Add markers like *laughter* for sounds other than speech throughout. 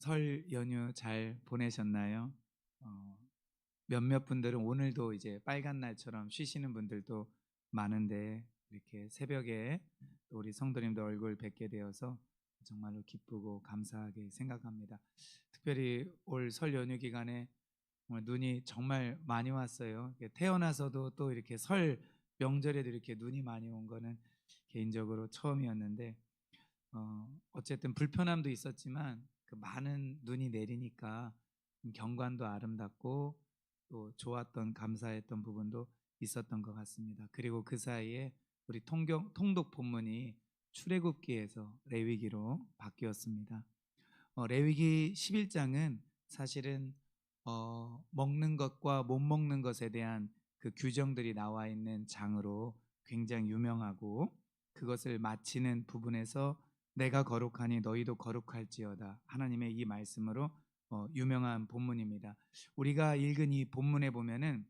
설 연휴 잘 보내셨나요? 어, 몇몇 분들은 오늘도 이제 빨간 날처럼 쉬시는 분들도 많은데 이렇게 새벽에 또 우리 성도님들 얼굴 뵙게 되어서 정말로 기쁘고 감사하게 생각합니다. 특별히 올 설 연휴 기간에 눈이 정말 많이 왔어요. 태어나서도 또 이렇게 설 명절에도 이렇게 눈이 많이 온 거는 개인적으로 처음이었는데 어, 어쨌든 불편함도 있었지만 그 많은 눈이 내리니까 경관도 아름답고 또 좋았던 감사했던 부분도 있었던 것 같습니다. 그리고 그 사이에 우리 통경, 통독 본문이 출애굽기에서 레위기로 바뀌었습니다. 어, 레위기 11장은 사실은 어, 먹는 것과 못 먹는 것에 대한 그 규정들이 나와 있는 장으로 굉장히 유명하고 그것을 마치는 부분에서 내가 거룩하니 너희도 거룩할지어다 하나님의 이 말씀으로 어, 유명한 본문입니다. 우리가 읽은 이 본문에 보면은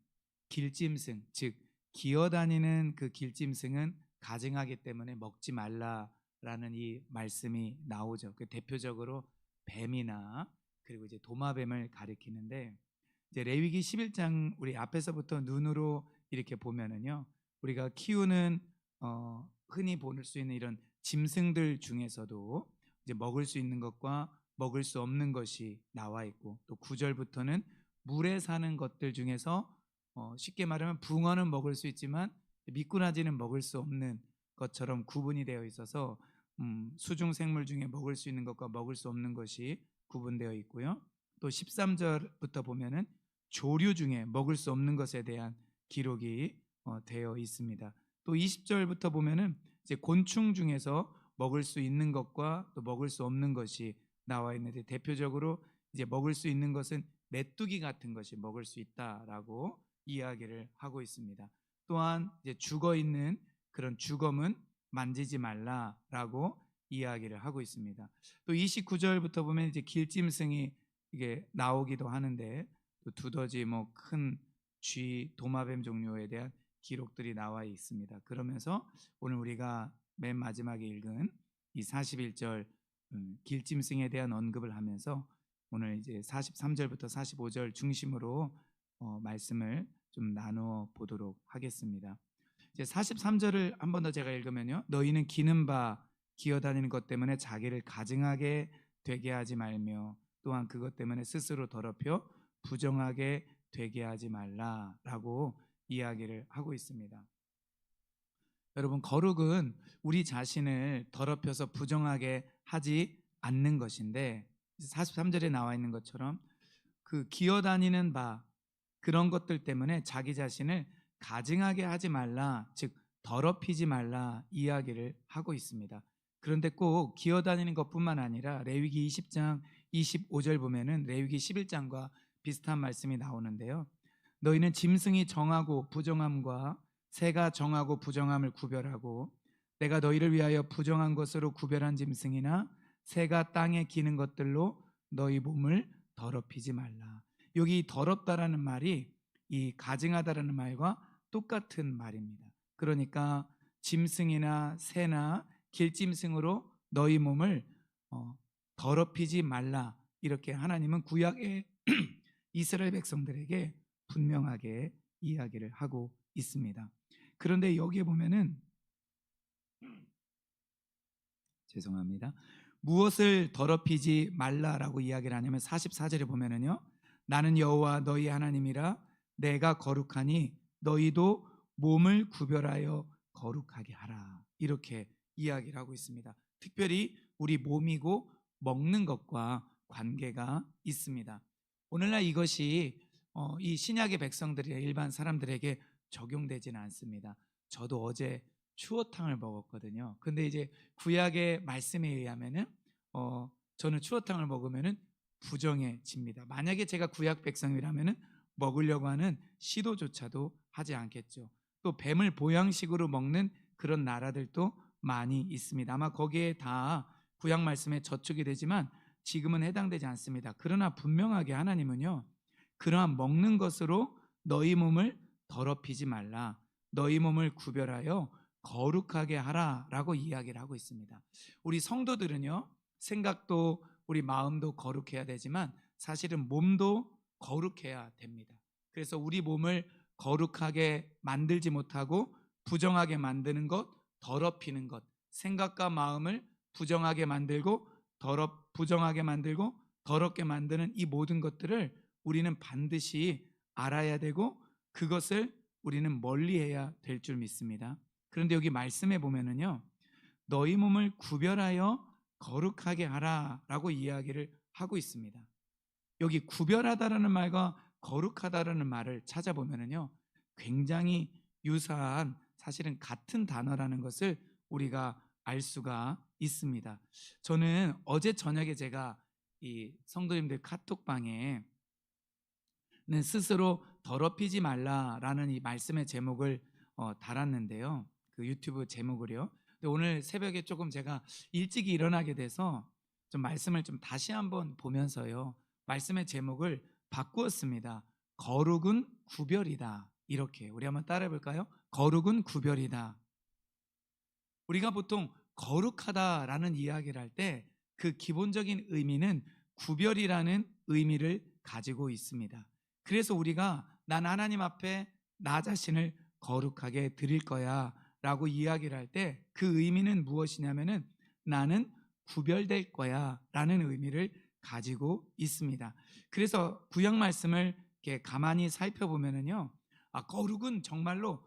길짐승 즉 기어다니는 그 길짐승은 가증하기 때문에 먹지 말라라는 이 말씀이 나오죠. 그 대표적으로 뱀이나 그리고 이제 도마뱀을 가리키는데 이제 레위기 11장 우리 앞에서부터 눈으로 이렇게 보면은요. 우리가 키우는 어, 흔히 볼수 있는 이런 짐승들 중에서도 이제 먹을 수 있는 것과 먹을 수 없는 것이 나와 있고 또 9절부터는 물에 사는 것들 중에서 어, 쉽게 말하면 붕어는 먹을 수 있지만 미꾸라지는 먹을 수 없는 것처럼 구분이 되어 있어서 음, 수중 생물 중에 먹을 수 있는 것과 먹을 수 없는 것이 구분되어 있고요. 또 13절부터 보면은 조류 중에 먹을 수 없는 것에 대한 기록이 어, 되어 있습니다. 또 20절부터 보면은 이제 곤충 중에서 먹을 수 있는 것과 또 먹을 수 없는 것이 나와 있는데 대표적으로 이제 먹을 수 있는 것은 메뚜기 같은 것이 먹을 수 있다라고 이야기를 하고 있습니다. 또한 이제 죽어 있는 그런 주검은 만지지 말라라고 이야기를 하고 있습니다. 또 29절부터 보면 이제 길짐승이 이게 나오기도 하는데 또 두더지 뭐 큰 쥐, 도마뱀 종류에 대한 기록들이 나와 있습니다. 그러면서 오늘 우리가 맨 마지막에 읽은 이 41절 음, 길짐승에 대한 언급을 하면서 오늘 이제 43절부터 45절 중심으로 어, 말씀을 좀 나누어 보도록 하겠습니다. 이제 43절을 한 번 더 제가 읽으면요. 너희는 기는 바 기어다니는 것 때문에 자기를 가증하게 되게 하지 말며 또한 그것 때문에 스스로 더럽혀 부정하게 되게 하지 말라라고 이야기를 하고 있습니다. 여러분 거룩은 우리 자신을 더럽혀서 부정하게 하지 않는 것인데 43절에 나와 있는 것처럼 그 기어다니는 바 그런 것들 때문에 자기 자신을 가증하게 하지 말라 즉 더럽히지 말라 이야기를 하고 있습니다. 그런데 꼭 기어다니는 것뿐만 아니라 레위기 20장 25절 보면은 레위기 11장과 비슷한 말씀이 나오는데요. 너희는 짐승이 정하고 부정함과 새가 정하고 부정함을 구별하고 내가 너희를 위하여 부정한 것으로 구별한 짐승이나 새가 땅에 기는 것들로 너희 몸을 더럽히지 말라. 여기 더럽다라는 말이 이 가증하다라는 말과 똑같은 말입니다. 그러니까 짐승이나 새나 길짐승으로 너희 몸을 어, 더럽히지 말라. 이렇게 하나님은 구약의 *clears throat* 이스라엘 백성들에게 분명하게 이야기를 하고 있습니다. 그런데 여기에 보면은 죄송합니다. 무엇을 더럽히지 말라라고 이야기를 하냐면 44절에 보면은요. 나는 여호와 너희 하나님이라 내가 거룩하니 너희도 몸을 구별하여 거룩하게 하라. 이렇게 이야기를 하고 있습니다. 특별히 우리 몸이고 먹는 것과 관계가 있습니다. 오늘날 이것이 어, 이 신약의 백성들이 일반 사람들에게 적용되지는 않습니다. 저도 어제 추어탕을 먹었거든요. 근데 이제 구약의 말씀에 의하면은 어, 저는 추어탕을 먹으면은 부정해집니다. 만약에 제가 구약 백성이라면은 먹으려고 하는 시도조차도 하지 않겠죠. 또 뱀을 보양식으로 먹는 그런 나라들도 많이 있습니다. 아마 거기에 다 구약 말씀에 저축이 되지만 지금은 해당되지 않습니다. 그러나 분명하게 하나님은요, 그러한 먹는 것으로 너희 몸을 더럽히지 말라. 너희 몸을 구별하여 거룩하게 하라라고 이야기를 하고 있습니다. 우리 성도들은요, 생각도 우리 마음도 거룩해야 되지만 사실은 몸도 거룩해야 됩니다. 그래서 우리 몸을 거룩하게 만들지 못하고 부정하게 만드는 것, 더럽히는 것, 생각과 마음을 부정하게 만들고 더럽 부정하게 만들고 더럽게 만드는 이 모든 것들을 우리는 반드시 알아야 되고 그것을 우리는 멀리해야 될 줄 믿습니다. 그런데 여기 말씀에 보면은요. 너희 몸을 구별하여 거룩하게 하라라고 이야기를 하고 있습니다. 여기 구별하다라는 말과 거룩하다라는 말을 찾아보면은요. 굉장히 유사한 사실은 같은 단어라는 것을 우리가 알 수가 있습니다. 저는 어제 저녁에 제가 이 성도님들 카톡방에 는 스스로 더럽히지 말라라는 이 말씀의 제목을 어, 달았는데요. 그 유튜브 제목을요. 오늘 새벽에 조금 제가 일찍 일어나게 돼서 좀 말씀을 좀 다시 한번 보면서요. 말씀의 제목을 바꾸었습니다. 거룩은 구별이다. 이렇게 우리 한번 따라해 볼까요? 거룩은 구별이다. 우리가 보통 거룩하다라는 이야기를 할 때 그 기본적인 의미는 구별이라는 의미를 가지고 있습니다. 그래서 우리가 난 하나님 앞에 나 자신을 거룩하게 드릴 거야 라고 이야기를 할 때 그 의미는 무엇이냐면은 나는 구별될 거야 라는 의미를 가지고 있습니다. 그래서 구약 말씀을 이렇게 가만히 살펴보면은요. 아, 거룩은 정말로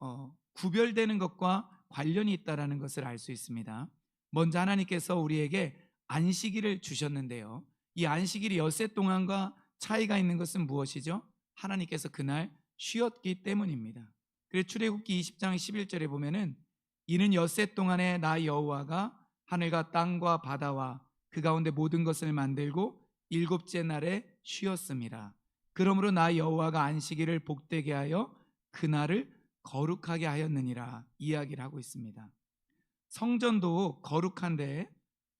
어, 구별되는 것과 관련이 있다라는 것을 알 수 있습니다. 먼저 하나님께서 우리에게 안식일을 주셨는데요. 이 안식일이 엿새 동안과 차이가 있는 것은 무엇이죠? 하나님께서 그날 쉬었기 때문입니다. 그래서 출애굽기 20장 11절에 보면은 이는 엿새 동안에 나 여호와가 하늘과 땅과 바다와 그 가운데 모든 것을 만들고 일곱째 날에 쉬었습니다. 그러므로 나 여호와가 안식일을 복되게 하여 그날을 거룩하게 하였느니라 이야기를 하고 있습니다. 성전도 거룩한데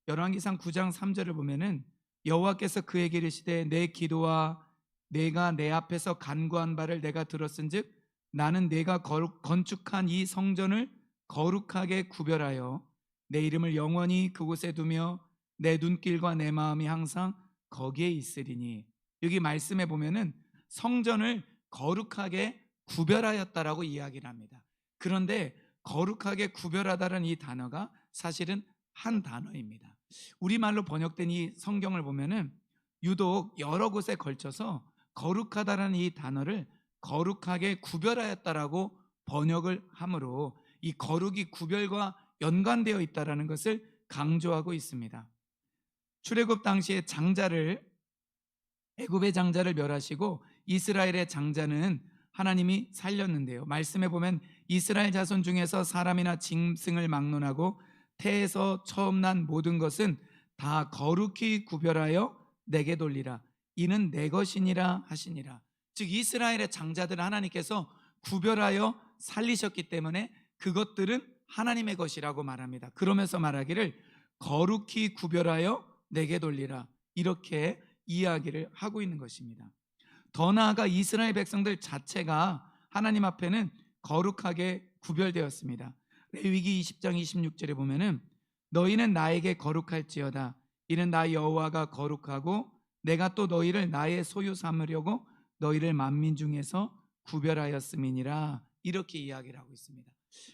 열왕기상 9장 3절을 보면은 여호와께서 그에게 이르시되 내 기도와 내가 내 앞에서 간구한 바를 내가 들었은즉 나는 내가 거룩, 건축한 이 성전을 거룩하게 구별하여 내 이름을 영원히 그곳에 두며 내 눈길과 내 마음이 항상 거기에 있으리니 여기 말씀에 보면은 성전을 거룩하게 구별하였다라고 이야기를 합니다. 그런데 거룩하게 구별하다는 이 단어가 사실은 한 단어입니다. 우리말로 번역된 이 성경을 보면은 유독 여러 곳에 걸쳐서 거룩하다라는 이 단어를 거룩하게 구별하였다라고 번역을 하므로 이 거룩이 구별과 연관되어 있다라는 것을 강조하고 있습니다. 출애굽 당시에 장자를 애굽의 장자를 멸하시고 이스라엘의 장자는 하나님이 살렸는데요. 말씀에 보면 이스라엘 자손 중에서 사람이나 짐승을 막론하고 태에서 처음 난 모든 것은 다 거룩히 구별하여 내게 돌리라. 이는 내 것이니라 하시니라. 즉 이스라엘의 장자들 하나님께서 구별하여 살리셨기 때문에 그것들은 하나님의 것이라고 말합니다. 그러면서 말하기를 거룩히 구별하여 내게 돌리라. 이렇게 이야기를 하고 있는 것입니다. 더 나아가 이스라엘 백성들 자체가 하나님 앞에는 거룩하게 구별되었습니다. 레위기 20장 26절에 보면은 너희는 나에게 거룩할지어다. 이는 나 여호와가 거룩하고 내가 또 너희를 나의 소유 삼으려고 너희를 만민 중에서 구별하였음이니라. 이렇게 이야기를 하고 있습니다.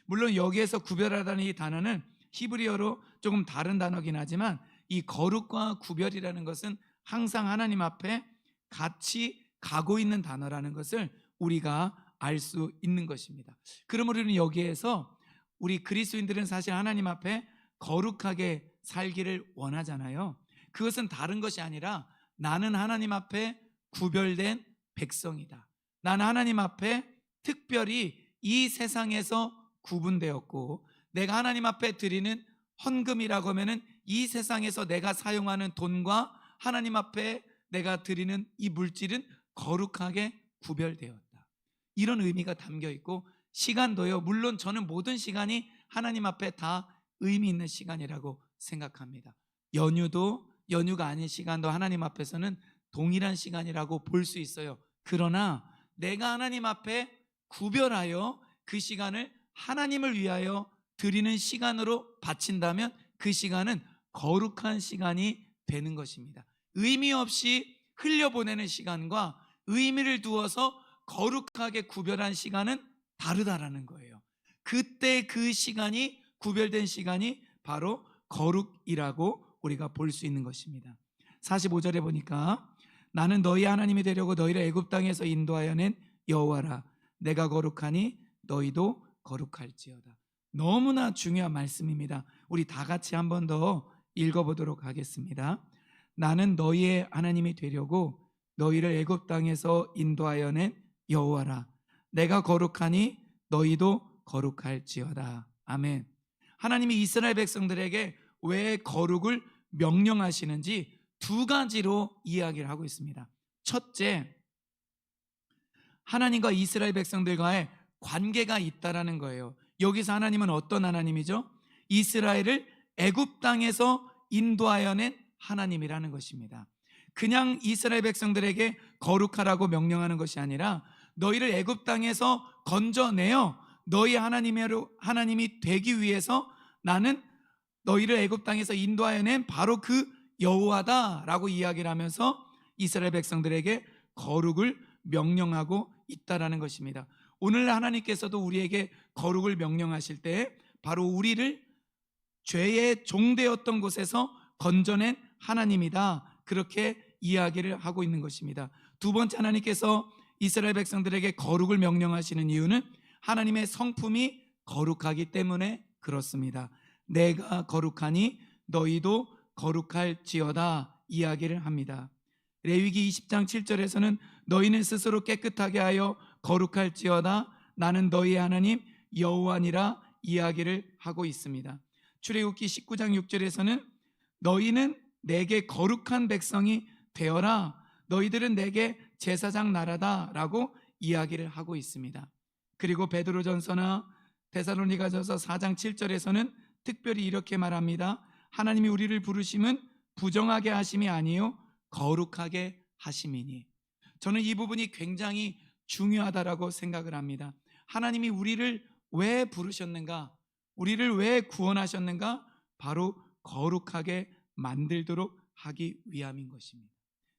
물론 여기에서 구별하다는 이 단어는 히브리어로 조금 다른 단어긴 하지만 이 거룩과 구별이라는 것은 항상 하나님 앞에 같이 가고 있는 단어라는 것을 우리가 알 수 있는 것입니다. 그러므로 우리는 여기에서 우리 그리스도인들은 사실 하나님 앞에 거룩하게 살기를 원하잖아요. 그것은 다른 것이 아니라 나는 하나님 앞에 구별된 백성이다. 나는 하나님 앞에 특별히 이 세상에서 구분되었고 내가 하나님 앞에 드리는 헌금이라고 하면은 이 세상에서 내가 사용하는 돈과 하나님 앞에 내가 드리는 이 물질은 거룩하게 구별되었다. 이런 의미가 담겨 있고 시간도요. 물론 저는 모든 시간이 하나님 앞에 다 의미 있는 시간이라고 생각합니다. 연휴도 연휴가 아닌 시간도 하나님 앞에서는 동일한 시간이라고 볼 수 있어요. 그러나 내가 하나님 앞에 구별하여 그 시간을 하나님을 위하여 드리는 시간으로 바친다면 그 시간은 거룩한 시간이 되는 것입니다. 의미 없이 흘려보내는 시간과 의미를 두어서 거룩하게 구별한 시간은 다르다라는 거예요. 그때 그 시간이 구별된 시간이 바로 거룩이라고 우리가 볼 수 있는 것입니다. 45절에 보니까 나는 너희 하나님이 되려고 너희를 애굽 땅에서 인도하여 낸 여호와라 내가 거룩하니 너희도 거룩할지어다. 너무나 중요한 말씀입니다. 우리 다 같이 한 번 더 읽어보도록 하겠습니다. 나는 너희의 하나님이 되려고 너희를 애굽 땅에서 인도하여 낸 여호와라. 내가 거룩하니 너희도 거룩할지어다. 아멘. 하나님이 이스라엘 백성들에게 왜 거룩을 명령하시는지 두 가지로 이야기를 하고 있습니다. 첫째, 하나님과 이스라엘 백성들과의 관계가 있다라는 거예요. 여기서 하나님은 어떤 하나님이죠? 이스라엘을 애굽 땅에서 인도하여 낸 하나님이라는 것입니다. 그냥 이스라엘 백성들에게 거룩하라고 명령하는 것이 아니라 너희를 애굽 땅에서 건져내어 너희 하나님으로 하나님이 되기 위해서 나는 너희를 애굽 땅에서 인도하여 낸 바로 그 여호와다라고 이야기를 하면서 이스라엘 백성들에게 거룩을 명령하고 있다라는 것입니다. 오늘 하나님께서도 우리에게 거룩을 명령하실 때 바로 우리를 죄의 종되었던 곳에서 건져낸 하나님이다. 그렇게 이야기를 하고 있는 것입니다. 두 번째 하나님께서 이스라엘 백성들에게 거룩을 명령하시는 이유는 하나님의 성품이 거룩하기 때문에 그렇습니다. 내가 거룩하니 너희도 거룩할지어다 이야기를 합니다. 레위기 20장 7절에서는 너희는 스스로 깨끗하게 하여 거룩할지어다 나는 너희 하나님 여호와니라 이야기를 하고 있습니다. 출애굽기 19장 6절에서는 너희는 내게 거룩한 백성이 되어라 너희들은 내게 제사장 나라다라고 이야기를 하고 있습니다. 그리고 베드로전서나 데살로니가전서 4장 7절에서는 특별히 이렇게 말합니다. 하나님이 우리를 부르심은 부정하게 하심이 아니요 거룩하게 하심이니. 저는 이 부분이 굉장히 중요하다라고 생각을 합니다. 하나님이 우리를 왜 부르셨는가? 우리를 왜 구원하셨는가? 바로 거룩하게 만들도록 하기 위함인 것입니다.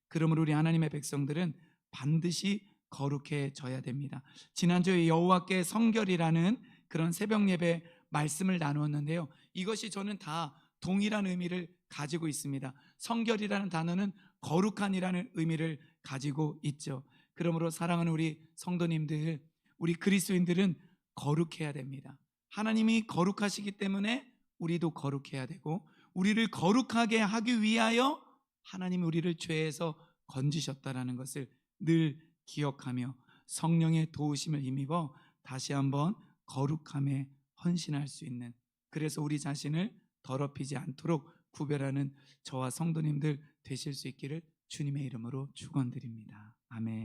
그러므로 우리 하나님의 백성들은 반드시 거룩해져야 됩니다. 지난주에 여호와께 성결이라는 그런 새벽 예배 말씀을 나누었는데요. 이것이 저는 다 동일한 의미를 가지고 있습니다. 성결이라는 단어는 거룩한이라는 의미를 가지고 있죠. 그러므로 사랑하는 우리 성도님들, 우리 그리스도인들은 거룩해야 됩니다. 하나님이 거룩하시기 때문에 우리도 거룩해야 되고 우리를 거룩하게 하기 위하여 하나님이 우리를 죄에서 건지셨다라는 것을 늘 기억하며 성령의 도우심을 힘입어 다시 한번 거룩함에 헌신할 수 있는 그래서 우리 자신을 더럽히지 않도록 구별하는 저와 성도님들 되실 수 있기를 주님의 이름으로 축원드립니다. 아멘.